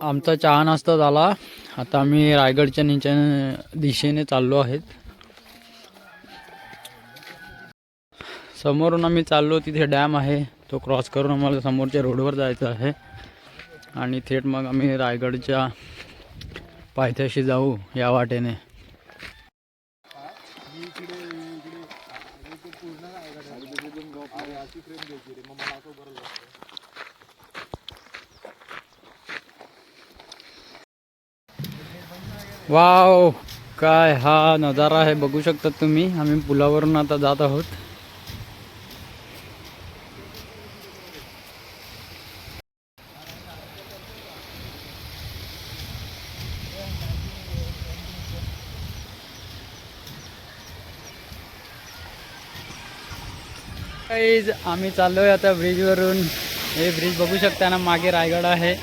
आमचा चहा नाश्ता झाला. आता आम्ही रायगडच्या निच्या दिशेने चाललो आहेत. समोरून आम्ही चाललो तिथे डॅम आहे. तो क्रॉस करून आम्हाला समोरच्या रोडवर जायचं आहे. आणि थेट मग आम्ही रायगडच्या पायथ्याशी जाऊ या वाटेने. वाव काय हा नजारा आहे बघू शकता तुम्ही. आम्ही पुलावरून आता जात आहोत. आम्ही चाललोय आता ब्रिजवरून हे ब्रिज बघू शकता ना मागे रायगड आहे.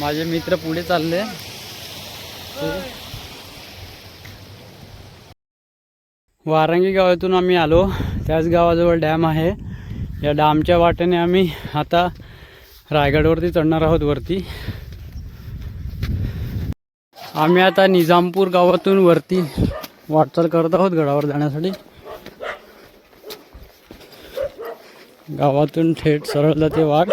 माझे मित्र पुढे चालले. वारंगी गावातून आम्ही आलो. त्याच गावाजवळ डॅम आहे. या डॅमच्या वाटेने आम्ही आता रायगडवरती चढणार आहोत वरती. आम्ही आता निजामपूर गावातून वरती वाटचाल करत आहोत गडावर जाण्यासाठी. गावातून थेट सरळ जाते वाट.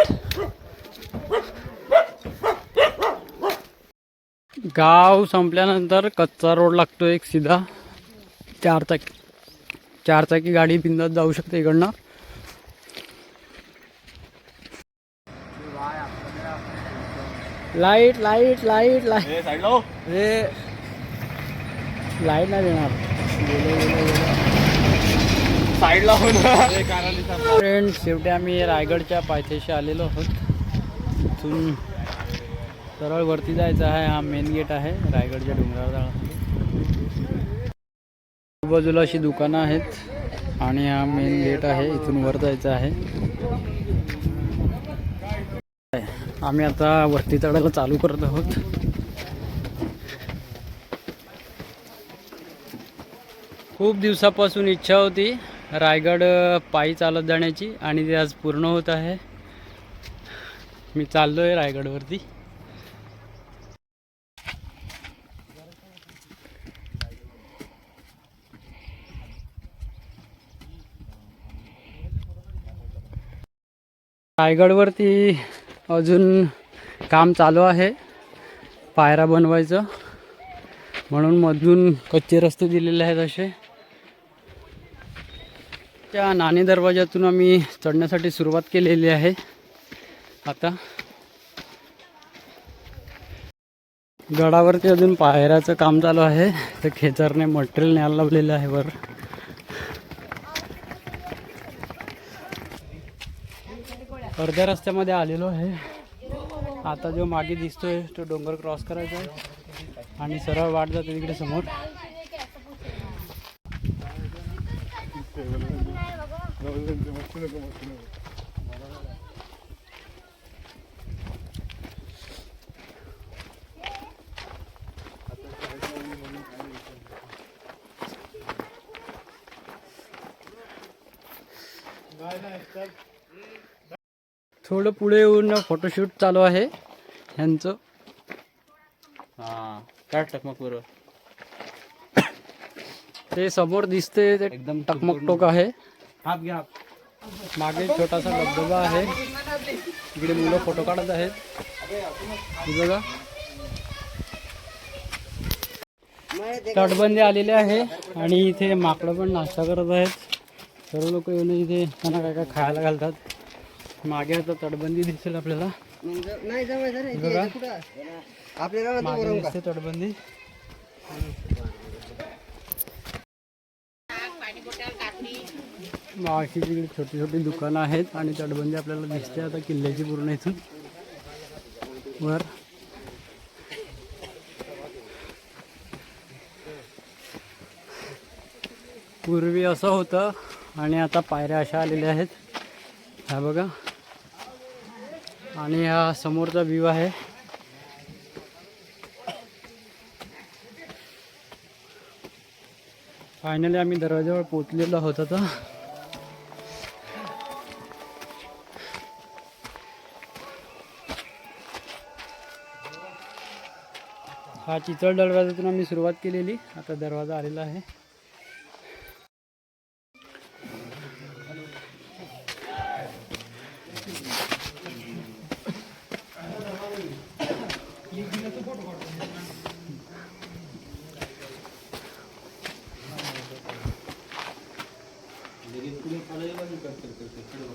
गाव संपल्यानंतर कच्चा रोड लागतो एक सीधा. चार चाकी चार चाकी गाडी बिंदात जाऊ शकते इकडनं. Light light light light. हे. लाइट नाही देणार. फ्रेंड शेवटी आम्ही रायगडच्या पायथ्याशी आलेलो आहोत. इथून सरळ वरती जायचं आहे हा मेन गेट आहे रायगडच्या डोंगरावर जाण्यासाठी अशी दुकानं आहेत आणि हा मेन गेट आहे इथून वर जायचं आहे. आम्ही आता वरती चढायला चालू करत आहोत. खूप दिवसापासून इच्छा होती रायगड पायी चालत जाण्याची आणि ते आज पूर्ण होत आहे. मी चाललो आहे रायगडवरती. रायगडवरती अजून काम चालू आहे. पायऱ्या बनवायचं. म्हणून मधून कच्चे रस्ते दिलेले आहेत असे. त्या नाणे दरवाज्यातून आम्ही चढण्यासाठी सुरुवात केलेली आहे. आता गडावरती अजून पायऱ्याचं काम चालू आहे. तर खेचरने मटेरियल न्यायला लावलेलं आहे वर. अर्ध्या रस्त्यामध्ये आलेलो आहे. आता जो मागे दिसतोय तो डोंगर क्रॉस करायचा आहे. आणि सरळ वाट जाते तिकडे समोर. थोडं पुढे येऊन फोटोशूट चालू आहे. ह्यांचं. हा काढ टकमक बरोबर ते समोर दिसते ते एकदम टकमक टोक आहे. घ्या. मागे छोटासा धबधबा आहे. इकडे मुलं फोटो काढत आहेत. बघा. तटबंदी आलेले आहे आणि इथे माकडं पण नाश्ता करत आहेत. सर्व लोक येऊन इथे त्यांना काय काय खायला घालतात. मागे आता तटबंदी दिसेल आपल्याला. हे तटबंदी. माशी तिकडे छोटी छोटी दुकानं आहेत आणि तटबंदी आपल्याला दिसते आता किल्ल्याची पूर्ण इथून. वर. पूर्वी असं होतं आणि आता पायऱ्या अशा आलेल्या आहेत. ह्या बघा. आणि हा समोरचा व्ह्यू आहे. फायनली आम्ही दरवाज्यावर पोचलेलो होतो आता. हा चितळ दरवाजातून आम्ही सुरुवात केलेली. आता दरवाजा आलेला आहे. Gracias.